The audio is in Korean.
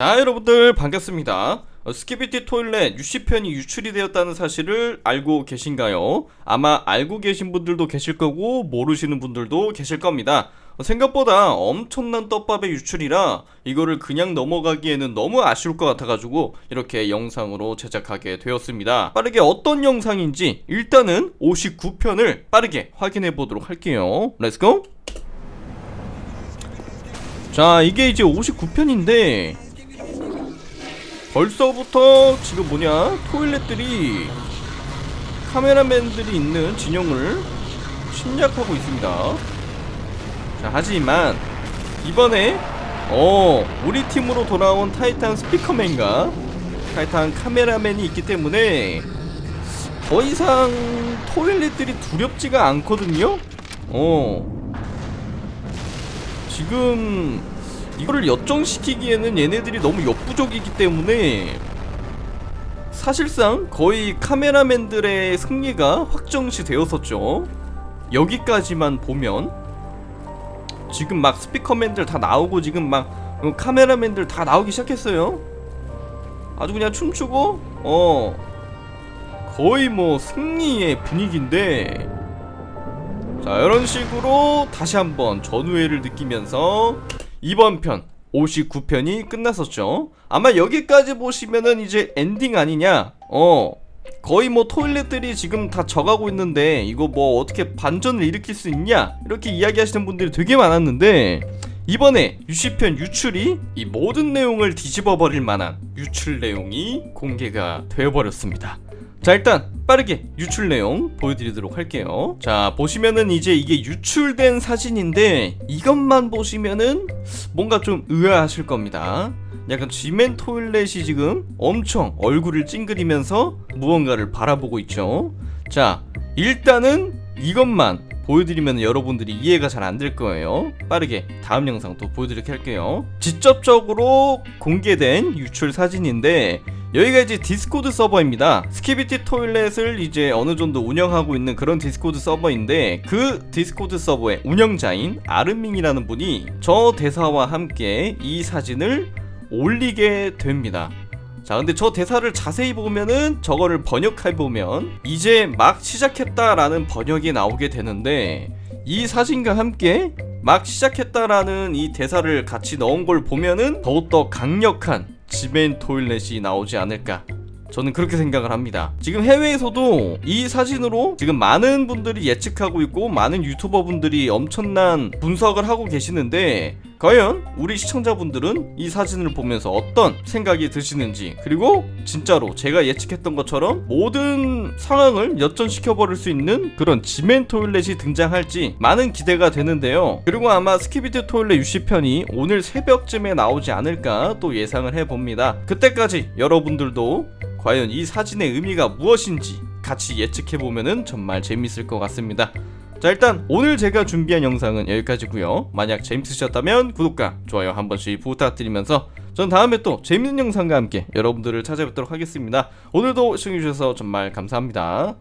자 여러분들 반갑습니다. 어, 스키비티 토일렛 UC편이 유출이 되었다는 사실을 알고 계신가요? 아마 알고 계신 분들도 계실 거고 모르시는 분들도 계실 겁니다. 어, 생각보다 엄청난 떡밥의 유출이라 이거를 그냥 넘어가기에는 너무 아쉬울 것 같아가지고 이렇게 영상으로 제작하게 되었습니다. 빠르게 어떤 영상인지 일단은 59편을 빠르게 확인해 보도록 할게요. 렛츠고 자 이게 이제 59편인데 벌써부터 지금 뭐냐? 토일렛들이 카메라맨들이 있는 진영을 침략하고 있습니다. 자 하지만 이번에 어 우리 팀으로 돌아온 타이탄 스피커맨과 타이탄 카메라맨이 있기 때문에 더 이상 토일렛들이 두렵지가 않거든요? 어. 지금 이거를 역정시키기에는 얘네들이 너무 역부족이기 때문에 사실상 거의 카메라맨들의 승리가 확정시 되었었죠. 여기까지만 보면 지금 막 스피커맨들 다 나오고 지금 막 어, 카메라맨들 다 나오기 시작했어요. 아주 그냥 춤추고 어 거의 뭐 승리의 분위기인데 자 이런 식으로 다시 한번 전우회를 느끼면서 이번 편 59편이 끝났었죠. 아마 여기까지 보시면은 이제 엔딩 아니냐? 어. 거의 뭐 토일렛들이 지금 다 져가고 있는데 이거 뭐 어떻게 반전을 일으킬 수 있냐? 이렇게 이야기하시는 분들이 되게 많았는데 이번에 유시편 유출이 이 모든 내용을 뒤집어 버릴 만한 유출 내용이 공개가 되어버렸습니다. 자 일단 빠르게 유출 내용 보여드리도록 할게요. 자 보시면은 이제 이게 유출된 사진인데 이것만 보시면은 뭔가 좀 의아하실 겁니다. 약간 지멘 토일렛이 지금 엄청 얼굴을 찡그리면서 무언가를 바라보고 있죠. 자 일단은 이것만 보여드리면 여러분들이 이해가 잘 안 될 거예요. 빠르게 다음 영상 또 보여드리게 할게요. 직접적으로 공개된 유출 사진인데 여기가 이제 디스코드 서버입니다. 스키비티 토일렛을 이제 어느 정도 운영하고 있는 그런 디스코드 서버인데 그 디스코드 서버의 운영자인 아르밍이라는 분이 저 대사와 함께 이 사진을 올리게 됩니다. 자, 근데 저 대사를 자세히 보면은 저거를 번역해 보면 이제 막 시작했다라는 번역이 나오게 되는데 이 사진과 함께 막 시작했다라는 이 대사를 같이 넣은 걸 보면은 더욱더 강력한 지멘 토일렛이 나오지 않을까 저는 그렇게 생각을 합니다. 지금 해외에서도 이 사진으로 지금 많은 분들이 예측하고 있고 많은 유튜버 분들이 엄청난 분석을 하고 계시는데 과연 우리 시청자분들은 이 사진을 보면서 어떤 생각이 드시는지 그리고 진짜로 제가 예측했던 것처럼 모든 상황을 역전시켜 버릴 수 있는 그런 지멘 토일렛이 등장할지 많은 기대가 되는데요. 그리고 아마 스키비드 토일렛 유시편이 오늘 새벽쯤에 나오지 않을까 또 예상을 해봅니다. 그때까지 여러분들도 과연 이 사진의 의미가 무엇인지 같이 예측해보면 정말 재밌을 것 같습니다. 자 일단 오늘 제가 준비한 영상은 여기까지고요. 만약 재밌으셨다면 구독과 좋아요 한 번씩 부탁드리면서 전 다음에 또 재밌는 영상과 함께 여러분들을 찾아뵙도록 하겠습니다. 오늘도 시청해주셔서 정말 감사합니다